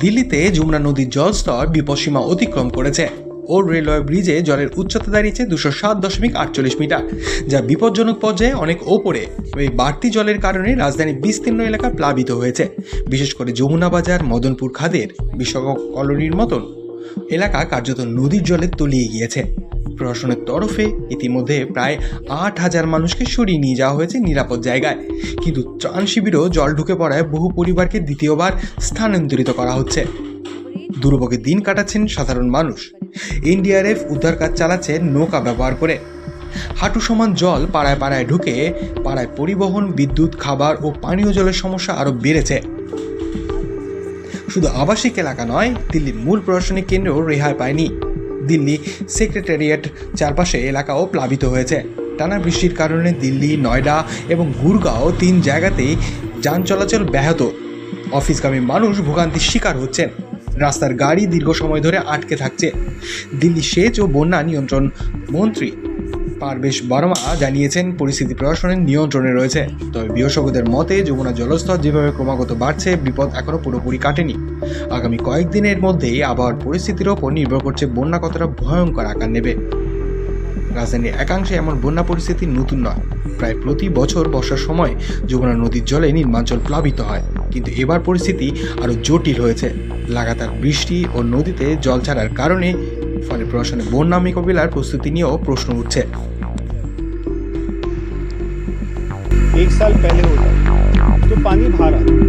দিল্লিতে যমুনা নদীর জলস্তর বিপদসীমা অতিক্রম করেছে। ও রেলওয়ে ব্রিজে জলের উচ্চতা দাঁড়িয়েছে দুশো সাত দশমিক আটচল্লিশ মিটার, যা বিপজ্জনক পর্যায়ে অনেক ওপরে। এই বাড়তি জলের কারণে রাজধানীর বিস্তীর্ণ এলাকা প্লাবিত হয়েছে। বিশেষ করে যমুনা বাজার, মদনপুর খাদের বিশ্বকক কলোনির মতন। এলাকা কার্যত নদীর জলে তলিয়ে গিয়েছে। প্রশাসনের তরফে ইতিমধ্যে প্রায় আট হাজার মানুষকে সরিয়ে নিয়ে যাওয়া হয়েছে নিরাপদ জায়গায়। কিন্তু ত্রাণ শিবিরও জল ঢুকে পড়ায় বহু পরিবারকে দ্বিতীয়বার স্থানান্তরিত করা হচ্ছে। দুর্ভোগে দিন কাটাচ্ছেন সাধারণ মানুষ। এনডিআরএফ উদ্ধার কাজ চালাচ্ছে নৌকা ব্যবহার করে। হাঁটু সমান জল পাড়ায় পাড়ায় ঢুকে পাড়ায় পরিবহন, বিদ্যুৎ, খাবার ও পানীয় জলের সমস্যা আরও বেড়েছে। শুধু আবাসিক এলাকা নয়, দিল্লির মূল প্রশাসনিক কেন্দ্রও রেহাই পায়নি। দিল্লি সেক্রেটারিয়েট চারপাশে এলাকাও প্লাবিত হয়েছে। টানা বৃষ্টির কারণে দিল্লি, নয়ডা এবং গুরগাঁও তিন জায়গাতেই যান চলাচল ব্যাহত। অফিসগামী মানুষ ভোগান্তির শিকার হচ্ছেন। রাস্তার গাড়ি দীর্ঘ সময় ধরে আটকে থাকছে। দিল্লি সেচ ও বন্যা নিয়ন্ত্রণ মন্ত্রী পারবেশ বর্মা জানিয়েছেন, পরিস্থিতি প্রশাসনের নিয়ন্ত্রণে রয়েছে। তবে বিশেষজ্ঞদের মতে, যমুনা জলস্তর যেভাবে ক্রমাগত বাড়ছে, বিপদ এখনও পুরোপুরি কাটেনি। আগামী কয়েকদিনের মধ্যেই আবহাওয়ার পরিস্থিতির ওপর নির্ভর করছে বন্যা কতটা ভয়ঙ্কর আকার নেবে। রাজধানীর একাংশে এমন বন্যা পরিস্থিতি নতুন নয়। প্রায় প্রতি বছর বর্ষার সময় যমুনা নদীর জলে নির্মাঞ্চল প্লাবিত হয়। কিন্তু এবার পরিস্থিতি আরও জটিল হয়েছে। লাগাতার বৃষ্টি ও নদীতে জল ছাড়ার কারণে ফলে প্রশাসনে বন্যা মোকাবিলার প্রস্তুতি নিয়েও প্রশ্ন উঠছে एक साल पहले होता तो पानी बाहर आता